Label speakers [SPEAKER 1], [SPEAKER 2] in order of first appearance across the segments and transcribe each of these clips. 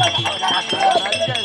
[SPEAKER 1] ¡Gracias!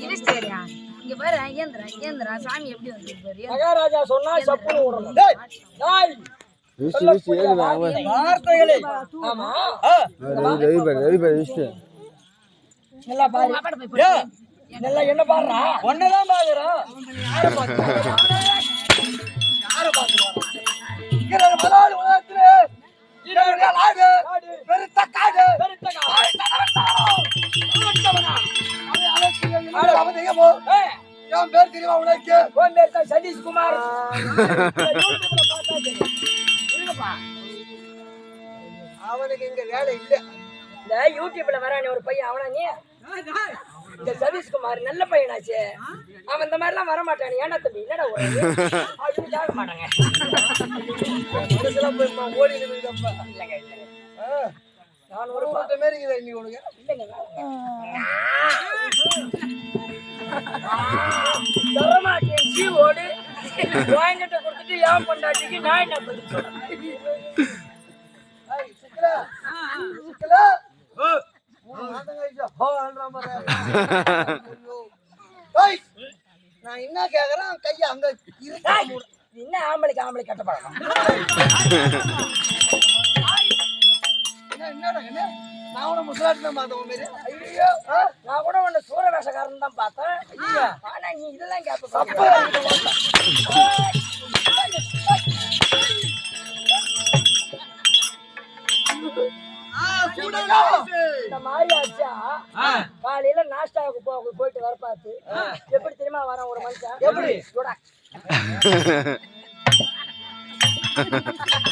[SPEAKER 1] இனிஸ்டேரியா இங்க பாரு ஏந்திரா ஏந்திரா சாமி எப்படி வந்து பாரு
[SPEAKER 2] மகாராஜா சொன்னா சப்புன்னு விடணும் டேய், டேய்,
[SPEAKER 3] விஷ்ணு விஷ்ணு ஏகுது அவன்
[SPEAKER 2] வார்த்தைகளே ஆமா ஆ,
[SPEAKER 3] ரவி ரவி பாரு ரவி பாரு விஷ்ணு
[SPEAKER 2] நல்லா பாரு
[SPEAKER 1] பாப்பாட்ட போய் போடு.
[SPEAKER 2] டேய், நல்லா என்ன பாடுறா ஒன்னதான் பாக்குறான் யார பாத்து யார பாத்து இருக்கிற மலாடு உலகத்திலே இருக்கிற நாடு பெருத்த காடு என் பேர் தெரியுமா உனக்கு? உன் பேர் தான் சதீஷ்குமார். அவனுக்கு இங்க வேலை இல்ல. இந்த யூடியூப்ல வரானே ஒரு பையன் அவனா நீ? இந்த சதீஷ்குமார் நல்ல பையனாச்சே. அவன் இந்த மாதிரிலாம் வர மாட்டானே ஏன்னா தம்பி என்னடா ஒரு அது கேட்க மாட்டாங்க ஓடி இல்லைங்க நான் ஒரு மாரி இருக்குது இன்னைக்கு உனக்கு. இல்லைங்க தரமாட்டேன் சீ ஓடு. வாங்கிட்ட கொடுத்துட்டு ஏன் பொண்டாட்டிக்கு நான் என்ன பதில் சொல்றேன் ஏய், சிக்கலா? சிக்கலா? ஏய், நான் என்ன கேக்குறேன்? கைய அங்க இருக்கு என்ன ஆம்பளைக்கு ஆம்பளை கட்ட பழக்கம் நான் உன முசலாட்டு தான் பார்த்தேன் உன் மாரி ஐயோ ஆ, நான் கூட உன்னை சூர வேஷக்காரன் தான் பார்த்தேன். ஆனா நீ இதெல்லாம் கேட்ப இந்த மாதிரி ஆச்சா? காலையில நாஸ்டாவுக்கு போ போயிட்டு வர பார்த்து. எப்படி தெரியுமா வரான் ஒரு மனுஷன்? எப்படி?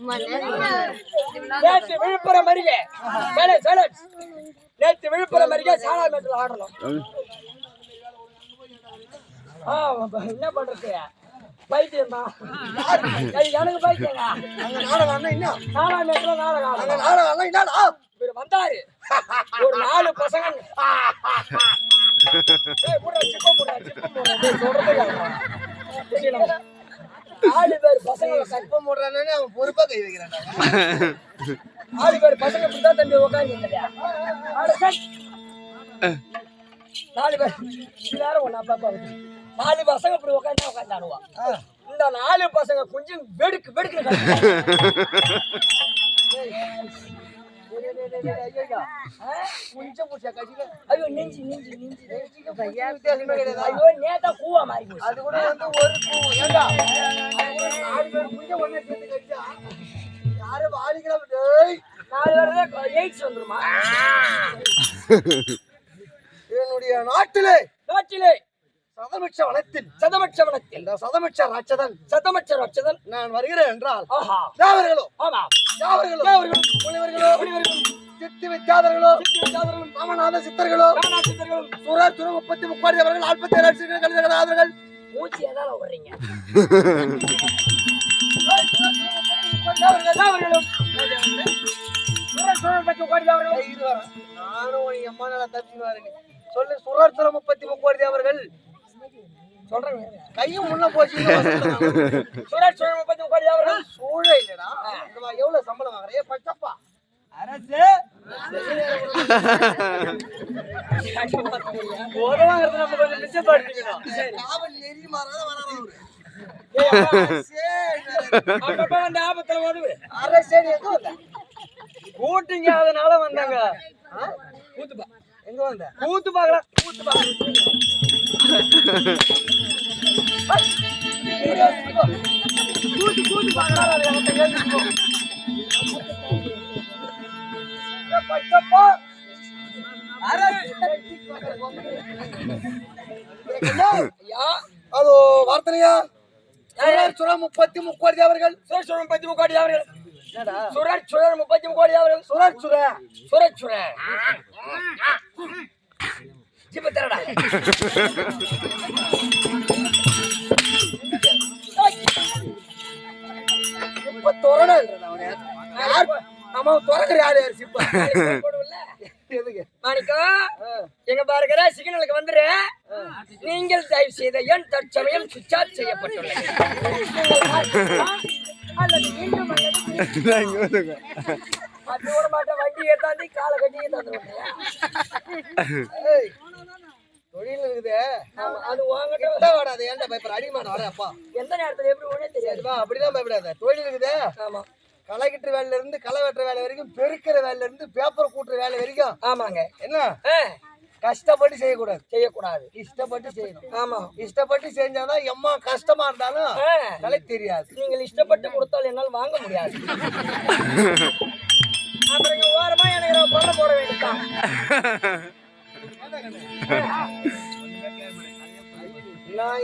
[SPEAKER 2] நேற்று நேத்து விழுப்புரம் அருகே சேலை, நேத்து விழுப்புரம் அருகே சாலாமேட்டில் ஆடணும். ஆ, என்ன பண்றது? பைத்தியம் எனக்கு பைத்தியங்க சாலாமேட்டில் நாடகம் இவர் வந்தாரு. ஒரு நாலு பசங்க. சிப்பம் சிப்பம் சொல்றது நாலு பேர் பசங்க கற்பம் மூடுறானே அவன் பொறுப்பா கை வைக்கிறான் நாலு பேர் பசங்க இப்படிதான் தம்பி உட்காந்து நாலு பேர். எல்லாரும் அப்பா விட்டு. நாலு பசங்க இப்படி உட்காந்து உட்காந்தாடுவா இந்த நாலு பசங்க கொஞ்சம் வெடுக்கு வெடுக்கு ஐயோ நெஞ்சு நெஞ்சு நெஞ்சு ஐயோ நேத்தா மாறி போச்சு. அது கூட வந்து ஒரு பூ ஏண்டா நாலு வந்துருமா என்னுடைய நாட்டிலே நாட்டிலே சதமிச்ச வனத்தில் சதமட்ச வனத்தில் இந்த சதமிச்ச ராட்சதன் சதமட்ச ராட்சதன் நான் வருகிறேன் என்றால் ஆஹா யாவர்களோ ஆமா யாவர்களோ யாவர்களோ முனிவர்களோ முனிவர்களோ சித்தி வித்யாதர்களும் ராமநாத சித்தர்களோ சித்தர்களும் சுரர் துரு முப்பத்தி முப்பாடி அவர்கள் நாற்பத்தி ஏழு லட்சம் கலிதகராதர்கள் மூச்சு எதால விடுறீங்க சொல்லு சுரர் துரு முப்பத்தி முப்பாடி அவர்கள்.
[SPEAKER 4] சொல்றேன். கையும் முன்ன போச்சு சுரேஷ் சூழல் முப்பத்தி முக்காடி வியாபாரம் சூழல் இல்லடா. எவ்வளவு சம்பளம் வாங்குற? ஏ பச்சப்பா.
[SPEAKER 2] அரசு. வாங்குறது நம்ம கொஞ்சம் மிச்சப்படுத்திக்கணும்
[SPEAKER 4] காவல் நெறி மாறாத வராரு அவரு.
[SPEAKER 2] ஏய், அப்பா,
[SPEAKER 4] சரி,
[SPEAKER 2] அப்பப்ப வந்து ஆபத்துல உதவு
[SPEAKER 4] அரசேடி எங்க வந்த?
[SPEAKER 2] கூட்டிங்க அதனால வந்தாங்க. கூத்துப்பா
[SPEAKER 4] எங்க வந்த?
[SPEAKER 2] கூத்து பாக்கலாம் கூத்து பாக்கலாம்
[SPEAKER 4] கூட்டி கூட்டி படிச்சப்போ அது
[SPEAKER 2] வார்த்தையா சுழல் முப்பத்தி முக்கோடி
[SPEAKER 4] அவர்கள்.
[SPEAKER 2] சுழல் சுழல் முப்பத்தி முக்கோடி
[SPEAKER 4] அவர்கள்.
[SPEAKER 2] சுரர் சுரர் முப்பத்தி முக்கோடி
[SPEAKER 4] அவர்கள். சுரர் சுர சுரர் சுர ஜிப்பு அம்மா திறக்கிற யார்? யார்
[SPEAKER 2] சிப்பா
[SPEAKER 4] எதுக்கு?
[SPEAKER 2] மாணிக்கம் எங்க பாருக்கிற சிக்னலுக்கு வந்துரு. நீங்கள் தயவு செய்த என் தற்சமயம் சுவிட்ச் ஆஃப் செய்யப்பட்டுள்ளது அது ஒரு மாட்ட வண்டி ஏத்தாந்து காலை கட்டி
[SPEAKER 4] ஏத்தாந்து தொழில் இருக்குது.
[SPEAKER 2] அது வாங்கிட்ட
[SPEAKER 4] வாடாது ஏன்டா பயப்பட அடிமான வரப்பா
[SPEAKER 2] எந்த நேரத்துல எப்படி ஒண்ணே தெரியாது.
[SPEAKER 4] அப்படிதான் பயப்படாத. தொழில் இருக்குது.
[SPEAKER 2] ஆமா.
[SPEAKER 4] களை கட்டுற வேலையில இருந்து களை வெட்டுற வேலை வரைக்கும் பெருக்கிற வேலையில இருந்து பேப்பர் கூட்டுற வேலை வரைக்கும்.
[SPEAKER 2] ஆமாங்க.
[SPEAKER 4] என்ன?
[SPEAKER 2] ஆ,
[SPEAKER 4] கஷ்டப்பட்டு செய்யக்கூடாது.
[SPEAKER 2] செய்யக்கூடாது.
[SPEAKER 4] இஷ்டப்பட்டு செய்யணும்.
[SPEAKER 2] ஆமா.
[SPEAKER 4] இஷ்டப்பட்டு செஞ்சாதான் எம்மா கஷ்டமா இருந்தாலும்
[SPEAKER 2] ஆ,
[SPEAKER 4] கலை தெரியாது.
[SPEAKER 2] நீங்கள் இஷ்டப்பட்டு கொடுத்தால் என்னால் வாங்க முடியாது. அப்புறம் ஓரமா எனக்கு ஒரு பொருளை போட வேண்டியதுதான்.
[SPEAKER 4] நான்